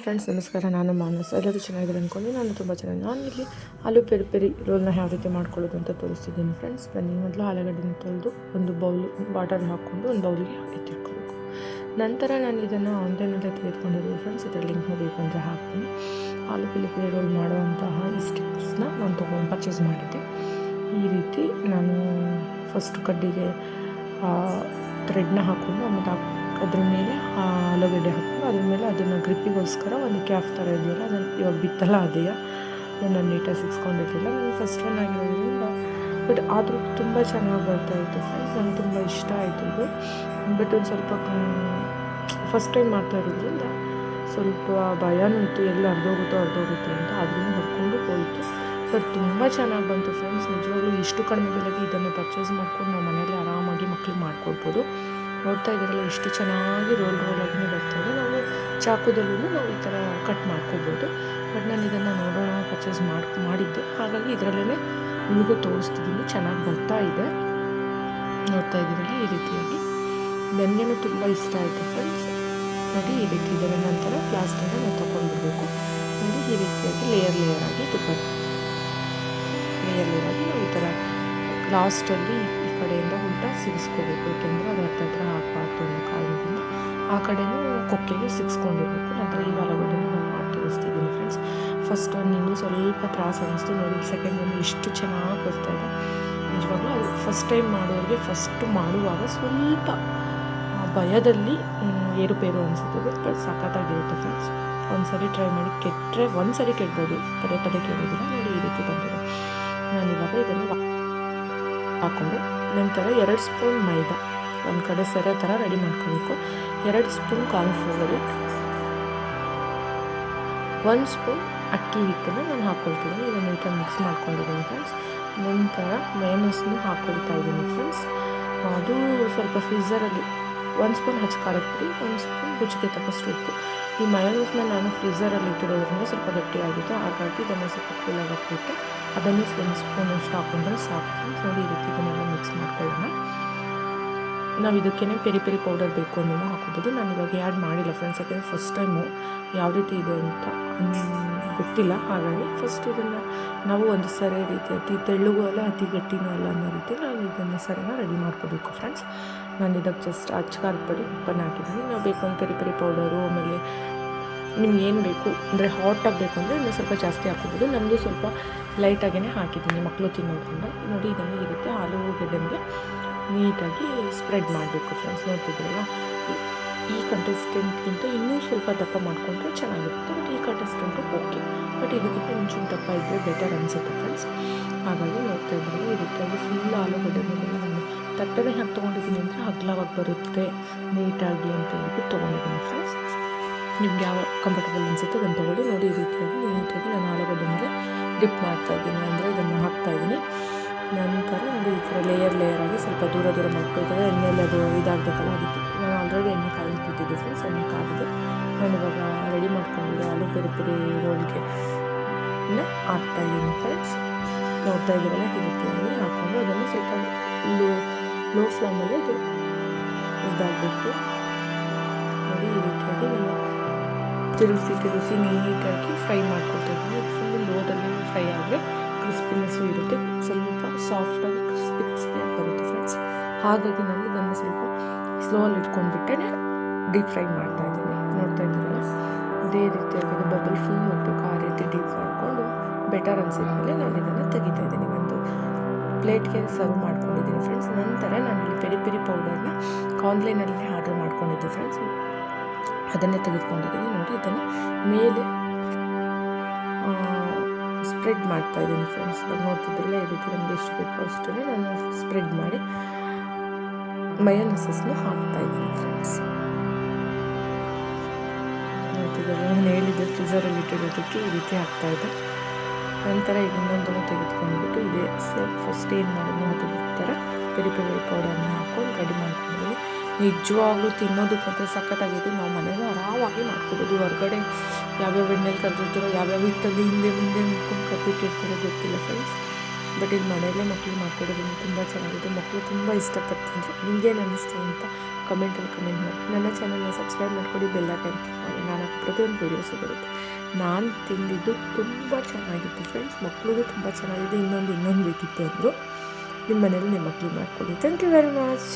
Friends ನಮಸ್ಕಾರ. ನಾನು ಮಾನಸ್. ಎಲ್ಲರೂ ಚೆನ್ನಾಗಿದೆ ಅಂದ್ಕೊಂಡು ನಾನು ತುಂಬ ಚೆನ್ನಾಗಿ ನಾನು ಇಲ್ಲಿ ಆಲೂ ಪೆರಿ ಪೆರಿ ರೋಲ್ನ ಯಾವ ರೀತಿ ಮಾಡ್ಕೊಳ್ಳೋದು ಅಂತ ತೋರಿಸ್ತಿದ್ದೀನಿ ಫ್ರೆಂಡ್ಸ್ ಬನ್ನಿ, ಮೊದಲು ಆಲೂಗಡ್ಡೆನ ತೊಳೆದು ಒಂದು ಬೌಲ್ ವಾಟರ್ ಹಾಕ್ಕೊಂಡು ಒಂದು ಬೌಲಿಗೆ ಎತ್ತಿಟ್ಕೊಬೇಕು ನಂತರ ನಾನು ಇದನ್ನು ಆನ್ಲೈನಲ್ಲಿ ತೆಗೆದುಕೊಂಡಿದ್ದೀನಿ ಫ್ರೆಂಡ್ಸ್ ಇದರ ಲಿಂಕ್ ಬೇಕು ಅಂದರೆ ಹಾಕ್ತೀನಿ. ಆಲೂ ಪೆರಿ ಪೆರಿ ರೋಲ್ ಮಾಡುವಂತಹ ಈ ಸ್ಟಿಕ್ಸ್ನ ನಾನು ತೊಗೊಂಡು ಪರ್ಚೇಸ್ ಮಾಡಿದ್ದೆ. ಈ ರೀತಿ ನಾನು ಫಸ್ಟ್ ಕಡ್ಡಿಗೆ ಥ್ರೆಡ್ನ ಹಾಕ್ಕೊಂಡು ಆಮೇಲೆ ಅದ್ರ ಮೇಲೆ ಆಲೂಗಡ್ಡೆ ಹಾಕ್ಕೊಂಡು ಅದ್ರ ಮೇಲೆ ಅದನ್ನು ಗ್ರಿಪ್ಪಿಗೋಸ್ಕರ ಒಂದು ಕ್ಯಾಫ್ ಥರ ಇದೆಯಲ್ಲ, ಅದನ್ನು ಇವಾಗ ಬಿತ್ತಲ್ಲ ಅದೆಯ? ನಾನು ನೀಟಾಗಿ ಸಿಕ್ಸ್ಕೊಂಡಿರಲಿಲ್ಲ. ನನಗೆ ಫಸ್ಟ್ ಒನ್ ಆಗಿರೋದ್ರಿಂದ ಬಟ್ ಆದರೂ ತುಂಬ ಚೆನ್ನಾಗಿ ಬರ್ತಾ ಇತ್ತು ಫ್ರೆಂಡ್ಸ್ ನಂಗೆ ತುಂಬ ಇಷ್ಟ ಆಯಿತು ಇದು. ಬಟ್ ಒಂದು ಸ್ವಲ್ಪ ಫಸ್ಟ್ ಟೈಮ್ ಮಾಡ್ತಾ ಇರೋದ್ರಿಂದ ಸ್ವಲ್ಪ ಭಯನೂ ಇತ್ತು. ಎಲ್ಲ ಅರ್ಧೋಗುತ್ತೋ ಅರ್ಧೋಗುತ್ತೋ ಅಂತ ಅದನ್ನು ಹೊರ್ಕೊಂಡು ಹೋಯಿತು. ಬಟ್ ತುಂಬ ಚೆನ್ನಾಗಿ ಬಂತು ಫ್ರೆಂಡ್ಸ್ ನಿಜವಾಗ್ಲೂ ಇಷ್ಟು ಕಡಿಮೆ ಬೆಲೆಗೆ ಇದನ್ನು ಪರ್ಚೇಸ್ ಮಾಡ್ಕೊಂಡು ನಾವು ಮನೆಯಲ್ಲಿ ಆರಾಮಾಗಿ ಮಕ್ಳಿಗೆ ಮಾಡ್ಕೊಡ್ಬೋದು ನೋಡ್ತಾ ಇದ್ದೀರಲ್ಲ, ಎಷ್ಟು ಚೆನ್ನಾಗಿ ರೋಲ್ ರೋಲ್ ಆಗಿ ಬರ್ತಾ ಇದೆ. ನಾವು ಚಾಕುದಲ್ಲೂ ನಾವು ಈ ಥರ ಕಟ್ ಮಾಡ್ಕೋಬೋದು. ಬಟ್ ನಾನು ಇದನ್ನು ನೋಡೋಣ ಪರ್ಚೇಸ್ ಮಾಡಿ, ಮಾಡಿದ್ದೆ. ಹಾಗಾಗಿ ಇದರಲ್ಲೇ ನಿಮಗೂ ತೋರಿಸ್ತಿದ್ದೀನಿ. ಚೆನ್ನಾಗಿ ಬರ್ತಾ ಇದೆ. ನೋಡ್ತಾ ಇದ್ದೀರಲ್ಲ, ಈ ರೀತಿಯಾಗಿ. ನನಗೇನು ತುಂಬ ಇಷ್ಟ ಆಯಿತು ಫ್ರೆಂಡ್ಸ್ ನೋಡಿ ಈ ರೀತಿ ಇದರ ನಂತರ ಪ್ಲಾಸ್ಟಿಕ್ನ ನಾವು ತೊಗೊಂಡ್ಬಿಡ್ಬೇಕು ನೋಡಿ, ಈ ರೀತಿಯಾಗಿ ಲೇಯರ್ ಲೇಯರ್ ಆಗಿ ತುಪ್ಪ ಲೇಯರ್ ಲೇಯರ್ ಆಗಿ ನಾವು ಈ ಥರ ಲಾಸ್ಟಲ್ಲಿ ಕಡೆಯಿಂದ ಉಲ್ಟಾ ಸಿಗಿಸ್ಕೋಬೇಕು, ಏಕೆಂದರೆ ಅದು ಹತ್ರ ಹಾಕಬಾರ್ದು ಅನ್ನೋ ಕಾರಣದಿಂದ ಆ ಕಡೆಯೂ ಕೊಕ್ಕೆಗೆ ಸಿಗಿಸ್ಕೊಂಡಿರ್ಬೇಕು. ನಂತರ ಈ ಆಲೂಗಡ್ಡೆ ನಾನು ಮಾಡಿ ತೋರಿಸ್ತಿದ್ದೀನಿ ಫ್ರೆಂಡ್ಸ್ ಫಸ್ಟ್ ಇನ್ನೂ ಸ್ವಲ್ಪ ತ್ರಾಸ ಅನ್ನಿಸ್ತು ನೋಡಿ ಸೆಕೆಂಡ್ ಒಂದು ಇಷ್ಟು ಚೆನ್ನಾಗಿ ಬರ್ತಾ ಇದೆ. ನಿಜವಾಗ್ಲೂ ಅದು ಫಸ್ಟ್ ಟೈಮ್ ಮಾಡೋರಿಗೆ ಫಸ್ಟ್ ಮಾಡುವಾಗ ಸ್ವಲ್ಪ ಭಯದಲ್ಲಿ ಏರುಪೇರು ಅನಿಸುತ್ತೆ. ಬಟ್ ಸಖತ್ತಾಗಿರುತ್ತೆ ಫ್ರೆಂಡ್ಸ್ ಒಂದು ಸರಿ ಟ್ರೈ ಮಾಡಿ ಕೆಟ್ಟರೆ ಒಂದು ಸರಿ ಕೆಡ್ಬೋದು. ಪದೇ ಪದೇ ಕೇಳೋದಿಲ್ಲ ನೋಡಿ ಈ ರೀತಿ ಬಂದಿದೆ. ನಾನು ಇವಾಗ ಇದನ್ನು ಹಾಕ್ಕೊಂಡು ನಂತರ ಎರಡು ಸ್ಪೂನ್ ಮೈದಾ. ಒಂದು ಕಡೆ ಸೆರೆ ಥರ ರೆಡಿ ಮಾಡ್ಕೋಬೇಕು. ಎರಡು ಸ್ಪೂನ್ ಕಾರ್ನ್ಫ್ಲವರು ಒಂದು ಸ್ಪೂನ್ ಅಕ್ಕಿ ಹಿಟ್ಟನ್ನು ನಾನು ಹಾಕ್ಕೊಳ್ತಿದ್ದೀನಿ ಇದನ್ನು ನೀಟಾಗಿ ಮಿಕ್ಸ್ ಮಾಡ್ಕೊಂಡಿದ್ದೀನಿ ಫ್ರೆಂಡ್ಸ್ ನಂತರ ಮೇನಸ್ನು ಹಾಕ್ಕೊಳ್ತಾ ಇದ್ದೀನಿ ಫ್ರೆಂಡ್ಸ್ ಅದು ಸ್ವಲ್ಪ ಫ್ರೀಝರಲ್ಲಿ ಒಂದು ಸ್ಪೂನ್ ಹಚ್ಚಿ ಖಾರದ ಪುಡಿ, ಒಂದು ಸ್ಪೂನ್ ರುಚಿಗೆ ತಕ್ಕಷ್ಟು ಉಪ್ಪು. ಈ ಮಯೋನೀಸ್ನ ನಾನು ಫ್ರೀಝರಲ್ಲಿ ಇಟ್ಟಿರೋದ್ರಿಂದ ಸ್ವಲ್ಪ ಗಟ್ಟಿಯಾಗಿತ್ತು. ಹಾಗಾಗಿ ಇದನ್ನು ಸ್ವಲ್ಪ ಕೂಲಾಗಿ ಹಾಕ್ಬಿಟ್ಟು ಅದನ್ನು ಒಂದು ಸ್ಪೂನ್ ಅಷ್ಟು ಹಾಕೊಂಡ್ರೆ ಸಾಕು ನೋಡಿ ಈ ರೀತಿ ಇದನ್ನೆಲ್ಲ ಮಿಕ್ಸ್ ಮಾಡ್ಕೊಳ್ಳೋಣ. ನಾವು ಇದಕ್ಕೇ ಪೆರಿ ಪೆರಿ ಪೌಡರ್ ಬೇಕು ಅನ್ನೋ ಹಾಕೋಬೋದು. ನಾನು ಇವಾಗ ಆ್ಯಡ್ ಮಾಡಿಲ್ಲ ಫ್ರೆಂಡ್ಸ್ ಯಾಕೆಂದರೆ ಫಸ್ಟ್ ಟೈಮು ಯಾವ ರೀತಿ ಇದೆ ಅಂತ ಗೊತ್ತಿಲ್ಲ. ಹಾಗಾಗಿ ಫಸ್ಟ್ ಇದನ್ನು ನಾವು ಒಂದು ಸರಿ ರೀತಿ, ಅತಿ ತೆಳ್ಳಗೂ ಅಲ್ಲ, ಅತಿ ಗಟ್ಟಿನೂ ಅಲ್ಲ ಅನ್ನೋ ರೀತಿ ನಾನು ಇದನ್ನು ಸರಿನ ರೆಡಿ ಮಾಡ್ಕೋಬೇಕು ಫ್ರೆಂಡ್ಸ್ ನಾನು ಇದಕ್ಕೆ ಜಸ್ಟ್ ಅಚ್ಚ ಖಾರದ ಉಪ್ಪನ್ನು ಹಾಕಿದ್ದೀನಿ. ನಾವು ಬೇಕು ಪೆರಿ ಪೆರಿ ಪೌಡರು ಆಮೇಲೆ ನಿಮ್ಗೆ ಏನು ಬೇಕು? ಅಂದರೆ ಹಾಟಾಗಿ ಬೇಕು ಅಂದರೆ ಇನ್ನೂ ಸ್ವಲ್ಪ ಜಾಸ್ತಿ ಹಾಕೋಬೋದು ನಮ್ಮದು ಸ್ವಲ್ಪ ಲೈಟಾಗೇ ಹಾಕಿದ್ದೀನಿ ಮಕ್ಕಳು ತಿನ್ನೋದ್ರಿಂದ. ನೋಡಿ, ಇದನ್ನು ಈ ರೀತಿ ಆಲೂಗಡ್ಡೆ ನೀಟಾಗಿ ಸ್ಪ್ರೆಡ್ ಮಾಡಬೇಕು ಫ್ರೆಂಡ್ಸ್ ನೋಡ್ತಿದ್ದೀರಲ್ಲ? ಈ- ಈ ಕಂಟೆಸ್ಟೆಂಟ್ಗಿಂತ ಇನ್ನೂ ಸ್ವಲ್ಪ ದಪ್ಪ ಮಾಡಿಕೊಂಡ್ರೆ ಚೆನ್ನಾಗಿರುತ್ತೆ. ಬಟ್ ಈ ಕಂಟೆಸ್ಟೆಂಟು ಓಕೆ ಬಟ್ ಇದಕ್ಕಿಂತ ಮುಂಚಿನ ದಪ್ಪ ಇದ್ದರೆ ಬೆಟರ್ ಅನಿಸುತ್ತೆ ಫ್ರೆಂಡ್ಸ್ ಹಾಗಾಗಿ ನೋಡ್ತಾ ಇದ್ದಾರೆ ಈ ರೀತಿಯಾಗಿ ಫುಲ್ ಆಲೂಗಡ್ಡೆ ಮೇಲೆ ನಾನು ತಟ್ಟನೆ ಹಾಕಿ ತೊಗೊಂಡಿದ್ದೀನಿ ಅಂದರೆ ಅಗ್ಲವಾಗಿ ಬರುತ್ತೆ. ನೀಟಾಗಿ ಅಂತ ಹೇಳ್ಬಿಟ್ಟು ತೊಗೊಂಡಿದ್ದೀನಿ ಫ್ರೆಂಡ್ಸ್ ನಿಮ್ಗೆ ಯಾವ ಕಂಫರ್ಟಬಲ್ ಅನಿಸುತ್ತೆ ಅದನ್ನು ತೊಗೊಳ್ಳಿ. ನೋಡಿ ಈ ರೀತಿಯಾಗಿ ನೀಟಾಗಿ ನಾನು ಆಲೂಗಡ್ಡೆ ಮೇಲೆ ಡಿಪ್ ಮಾಡ್ತಾ ಇದ್ದೀನಿ. ಅಂದರೆ ಇದನ್ನು ಹಾಕ್ತಾ ಇದ್ದೀನಿ. ನಂತರ ನೋಡಿ ಈ ಥರ ಲೇಯರ್ ಲೇಯರ್ ಆಗಿ ಸ್ವಲ್ಪ ದೂರ ದೂರ ಮಾಡ್ಕೊಳ್ತಾರೆ ಎಣ್ಣೆಯಲ್ಲಿ ಅದು ಇದಾಗಬೇಕಲ್ಲ ಅದಕ್ಕೆ. ನಾನು ಆಲ್ರೆಡಿ ಎಣ್ಣೆ ಕಾಯಿ ಬಿಟ್ಟಿದ್ದೆ ಫ್ರೆಂಡ್ಸ್ ಎಣ್ಣೆ ಕಾದಿದೆ ನಾನು ಇವಾಗ ರೆಡಿ ಮಾಡ್ಕೊಂಡಿದ್ದೆ ಆಲೂ ಪೆರಿ ಪೆರಿ ರೋಲ್ಗೆ ಹಾಕ್ತಾ ಇದ್ದೀನಿ ಫ್ರೆಂಡ್ಸ್ ನೋಡ್ತಾ ಇದ್ದೀರಲ್ಲ ಈ ರೀತಿಯಾಗಿ ಹಾಕ್ಕೊಂಡು ಅದನ್ನು ಸ್ವಲ್ಪ ಲೋ ಲೋ ಫ್ಲೇಮಲ್ಲಿ ಇದು ಇದಾಗಬೇಕು. ನೋಡಿ ಈ ತಿರುಗಿಸಿ ತಿರುಗಿಸಿ ನೀಟಾಗಿ ಫ್ರೈ ಮಾಡ್ಕೊಳ್ತಾ ಇದ್ದೀನಿ. ಫುಲ್ ಲೋದಲ್ಲಿ ಫ್ರೈ ಆದರೆ ಕ್ರಿಸ್ಪಿನೆಸ್ಸು ಇರುತ್ತೆ. ಸ್ವಲ್ಪ ಸಾಫ್ಟಾಗಿ ಕ್ರಿಸ್ಪಿ ಕ್ರಿಸ್ಪಿಯಾಗಿ ಬರುತ್ತೆ ಫ್ರೆಂಡ್ಸ್ ಹಾಗಾಗಿ ನಾನು ಇದನ್ನು ಸ್ವಲ್ಪ ಸ್ಲೋಲ್ಲಿ ಇಟ್ಕೊಂಡ್ಬಿಟ್ಟೆ. ಡೀಪ್ ಫ್ರೈ ಮಾಡ್ತಾ ಇದ್ದೀನಿ. ನೋಡ್ತಾ ಇದ್ದೀರಲ್ಲ? ಇದೇ ರೀತಿಯಾಗಿ ಬಬಲ್ ಫುಲ್ ಹೋಗ್ಬೇಕು ಆ ರೀತಿ ಡೀಪ್ ಮಾಡಿಕೊಂಡು ಬೆಟರ್ ಅನಿಸಿದ್ಮೇಲೆ ನಾನು ಇದನ್ನು ತೆಗಿತಾ ಇದ್ದೀನಿ. ಒಂದು ಪ್ಲೇಟ್ಗೆ ಸರ್ವ್ ಮಾಡ್ಕೊಂಡಿದ್ದೀನಿ ಫ್ರೆಂಡ್ಸ್ ನಂತರ ನಾನಿಲ್ಲಿ ಪೆರಿ ಪೆರಿ ಪೌಡರ್ನ ಆನ್ಲೈನಲ್ಲಿ ಆರ್ಡರ್ ಮಾಡ್ಕೊಂಡಿದ್ದೆ ಫ್ರೆಂಡ್ಸ್ ಅದನ್ನೇ ತೆಗೆದುಕೊಂಡಿದ್ದೀನಿ. ನೋಡಿ, ಇದನ್ನು ಮೇಲೆ ಸ್ಪ್ರೆಡ್ ಮಾಡ್ತಾ ಇದ್ದೀನಿ ಫ್ರೆಂಡ್ಸ್ ಇವಾಗ ನೋಡ್ತಿದ್ರಲ್ಲ, ಈ ರೀತಿ ನಮಗೆ ಎಷ್ಟು ಬೇಕೋ ಅಷ್ಟು ನಾನು ಸ್ಪ್ರೆಡ್ ಮಾಡಿ ಮಯೋನಸಸ್ನ ಹಾಕ್ತಾ ಇದ್ದೀನಿ ಫ್ರೆಂಡ್ಸ್ ನೋಡ್ತಿದ್ರಲ್ಲ ನಾನು ಹೇಳಿದ್ದೆ ಫ್ರಿಜರಲ್ಲಿ ಇಟ್ಟಿರೋದಕ್ಕೆ ಈ ರೀತಿ ಆಗ್ತಾ ಇದೆ. ನಂತರ ಈಗ ಇನ್ನೊಂದನ್ನು ತೆಗೆದುಕೊಂಡ್ಬಿಟ್ಟು ಇದೇ. ಫಸ್ಟ್ ಏನು ಮಾಡಿದ್ನೋ ಅದೇ ಥರ ಪೆರಿ ಪೆರಿ ಪೌಡರ್ನ ಹಾಕ್ಕೊಂಡು ರೆಡಿ ಮಾಡ್ಕೊಂಡಿದ್ದೀನಿ ನಿಜವಾಗ್ಲೂ ತಿನ್ನೋದಕ್ಕೆ ಮಾತ್ರ ಸಖತ್ತಾಗಿದೆ. ನಾವು ಮನೇಲೂ ಆರಾಮಾಗಿ ಮಾಡ್ಕೋಬೋದು. ಹೊರಗಡೆ ಯಾವ್ಯಾವ ಎಣ್ಣೆಲಿ ಕರೆದಿರ್ತಾರೋ, ಯಾವ್ಯಾವ ಹಿಟ್ಟಲ್ಲಿ ಹಿಂದೆ ಮುಂದೆ ನಿಂತ್ಕೊಂಡು ಕರ್ದಿಟ್ಟಿರ್ತಾರೋ ಗೊತ್ತಿಲ್ಲ ಫ್ರೆಂಡ್ಸ್ ಬಟ್ ಇದು ಮನೆಯಲ್ಲೇ ಮಕ್ಕಳು ಮಾಡ್ಕೊಡೋದ್ರಿಂದ ತುಂಬ ಚೆನ್ನಾಗಿದೆ. ಮಕ್ಕಳು ತುಂಬ ಇಷ್ಟಪಡ್ತಿದ್ರು. ನಿಮಗೇನು ಅನ್ನಿಸ್ತು ಅಂತ ಕಮೆಂಟಲ್ಲಿ ಕಮೆಂಟ್ ಮಾಡಿ. ನನ್ನ ಚಾನಲ್ನ ಸಬ್ಸ್ಕ್ರೈಬ್ ಮಾಡ್ಕೊಡಿ. ಬೆಲ್ಲ ಟೈಮ್ ಮಾಡಿ. ನಾನು ಪ್ರತಿಯೊಂದು ವೀಡಿಯೋಸು ಬರುತ್ತೆ. ನಾನು ತಿಂದಿದ್ದು ತುಂಬ ಚೆನ್ನಾಗಿತ್ತು ಫ್ರೆಂಡ್ಸ್ ಮಕ್ಕಳಿಗೂ ತುಂಬ ಚೆನ್ನಾಗಿದೆ. ಇನ್ನೊಂದು ಇನ್ನೊಂದು ಬೇಕಿತ್ತು ಅಂದರು ನಿಮ್ಮ ಮನೇಲಿ ನಿಮ್ಮ ಮಕ್ಕಳು ಮಾಡ್ಕೊಳ್ಳಿ ಥ್ಯಾಂಕ್ ಯು ವೆರಿ ಮಚ್